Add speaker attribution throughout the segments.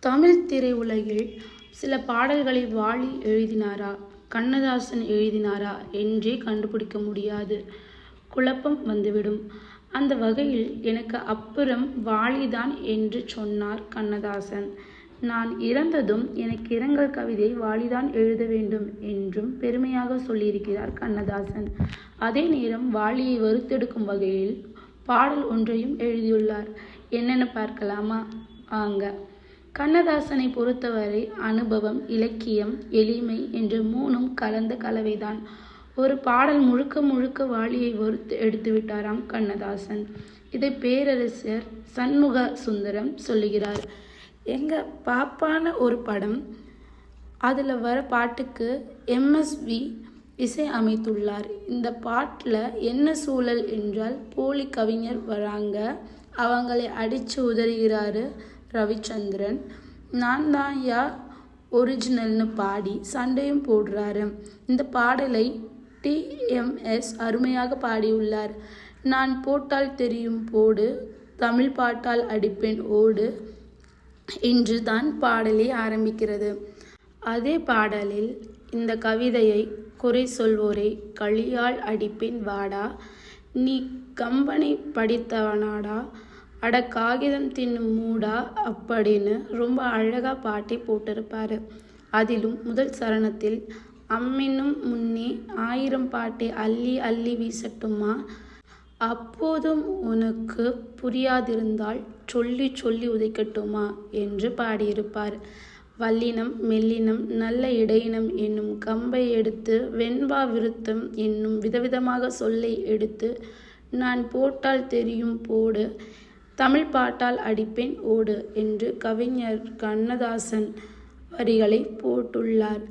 Speaker 1: தமிழ் திரையுலகில் சில பாடல்களை வாலி எழுதினாரா? கண்ணதாசன் எழுதினாரா? என்றே கண்டுபிடிக்க முடியாது. குழப்பம் வந்துவிடும். அந்த வகையில் எனக்கு அப்புறம் வாலிதான் என்று சொன்னார் கண்ணதாசன். நான் இறந்ததும் எனக்கு இரங்கல் கவிதை வாலிதான் எழுத வேண்டும் என்றும் பெருமையாக சொல்லியிருக்கிறார் கண்ணதாசன். அதே நேரம் வாலியை வறுத்தெடுக்கும் வகையில் பாடல் ஒன்றையும் எழுதியுள்ளார். என்னென்னு பார்க்கலாமா? வாங்க. கண்ணதாசனை பொறுத்தவரை அனுபவம் இலக்கியம் எளிமை என்று மூணும் கலந்த கலவைதான். ஒரு பாடல் முழுக்க முழுக்க வாளியை வறுத்து எடுத்து விட்டாராம் கண்ணதாசன். இதை பேரரசர் சண்முக சுந்தரம் சொல்லுகிறார். எங்க பாப்பான ஒரு படம் அதில் வர பாட்டுக்கு எம்எஸ்வி இசை அமைத்துள்ளார். இந்த பாட்டில் என்ன சூழல் என்றால் போலி கவிஞர் வராங்க. அவங்களை அடித்து உதறுகிறாரு. ரவிச்சந்திரன். நான் தான் யா ஒரிஜினல்னு பாடி சண்டையும் போடுறாரு. இந்த பாடலை டிஎம்எஸ் அருமையாக பாடியுள்ளார். நான் போட்டால் தெரியும் போடு தமிழ் பாட்டால் அடிப்பேன் ஓடு என்று தான் பாடலே ஆரம்பிக்கிறது. அதே பாடலில் இந்த கவிதையை குறை சொல்வோரை களியால் அடிப்பேன் வாடா நீ கம்பனை படித்தவனாடா அட காகிதம் தின்னும் மூடா அப்படின்னு ரொம்ப அழகாக பாட்டி போட்டிருப்பாரு. அதிலும் முதல் சரணத்தில் அம்மினும் முன்னே ஆயிரம் பாட்டை அள்ளி அள்ளி வீசட்டுமா? அப்போதும் உனக்கு புரியாதிருந்தால் சொல்லி சொல்லி உதைக்கட்டுமா என்று பாடியிருப்பார். வல்லினம் மெல்லினம் நல்ல இடையினம் என்னும் கம்பை எடுத்து வெண்பா விருத்தம் என்னும் விதவிதமாக சொல்லை எடுத்து நான் போட்டால் தெரியும் போடு. தமிழ் பாட்டால் அடிப்பேன் ஓடு என்று கவிஞர் கண்ணதாசன் வரிகளை போட்டுள்ளார்.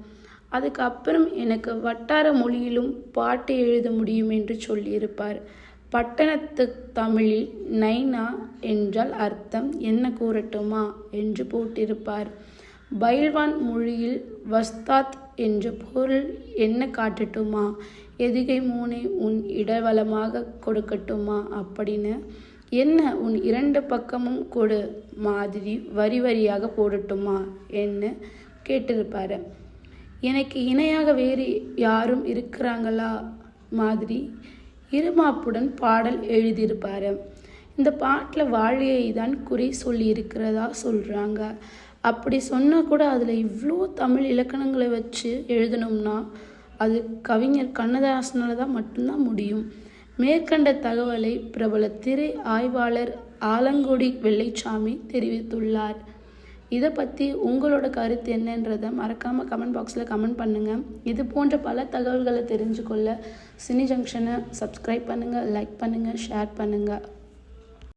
Speaker 1: அதுக்கப்புறம் எனக்கு வட்டார மொழியிலும் பாட்டு எழுத முடியும் என்று சொல்லியிருப்பார். பட்டணத்து தமிழில் நைனா என்றால் அர்த்தம் என்ன கூறட்டுமா என்று போட்டிருப்பார். பைல்வான் மொழியில் வஸ்தாத் என்ற பொருள் என்ன காட்டட்டுமா? எதுகை மூனை உன் இடவளமாக கொடுக்கட்டுமா? அப்படின்னு என்ன உன் இரண்டு பக்கமும் கொடு மாதிரி வரி வரியாக போடட்டுமா? என்ன கேட்டிருப்பாரு. எனக்கு இணையாக வேறு யாரும் இருக்கிறாங்களா? மாதிரி இருமாப்புடன் பாடல் எழுதியிருப்பாரு. இந்த பாட்டில் வாழியை தான் குறை சொல்லி இருக்கிறதா சொல்கிறாங்க அப்படி சொன்னால் கூட அதில் இவ்வளோ தமிழ் இலக்கணங்களை வச்சு எழுதணும்னா அது கவிஞர் கண்ணதாசனால் தான் மட்டும்தான் முடியும். மேற்கண்ட தகவலை பிரபல திரை ஆய்வாளர் ஆலங்குடி வெள்ளைச்சாமி தெரிவித்துள்ளார். இதை பற்றி உங்களோட கருத்து என்னன்றதை மறக்காமல் கமெண்ட் பாக்ஸில் கமெண்ட் பண்ணுங்கள் இது போன்ற பல தகவல்களை தெரிஞ்சுக்கொள்ள சினி ஜங்ஷனை சப்ஸ்கிரைப் பண்ணுங்கள் லைக் பண்ணுங்கள் ஷேர் பண்ணுங்கள்